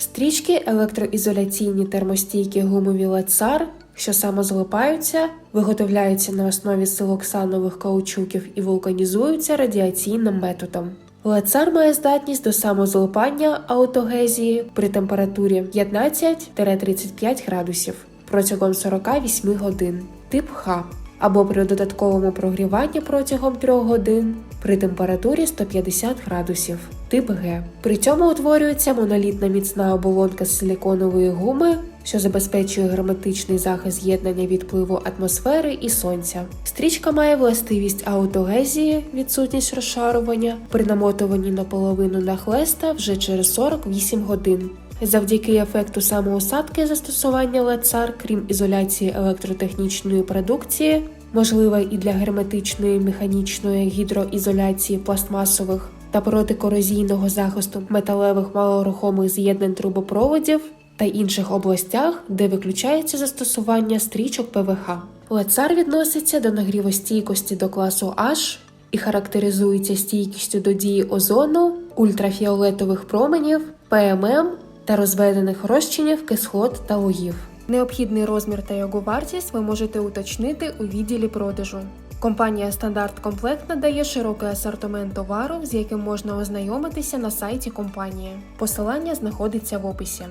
Стрічки електроізоляційні термостійкі гумові лецар, що самозлипаються, виготовляються на основі силоксанових каучуків і вулканізуються радіаційним методом. Лецар має здатність до самозлипання аутогезії при температурі 15-35 градусів протягом 48 годин, тип Х, або при додатковому прогріванні протягом 3 годин при температурі 150 градусів, тип Г. При цьому утворюється монолітна міцна оболонка з силіконової гуми, що забезпечує герметичний захист з'єднання від впливу атмосфери і сонця. Стрічка має властивість аутогезії, відсутність розшарування при намотуванні на половину нахлеста вже через 48 годин. Завдяки ефекту самоусадки застосування лецар, крім ізоляції електротехнічної продукції, можливе і для герметичної механічної гідроізоляції пластмасових та протикорозійного захисту металевих малорухомих з'єднань трубопроводів та інших областях, де виключається застосування стрічок ПВХ. Лецар відноситься до нагрівостійкості до класу H і характеризується стійкістю до дії озону, ультрафіолетових променів, ПММ та розведених розчинів кислот та лугів. Необхідний розмір та його вартість ви можете уточнити у відділі продажу. Компанія Стандарт Комплект надає широкий асортимент товару, з яким можна ознайомитися на сайті компанії. Посилання знаходиться в описі.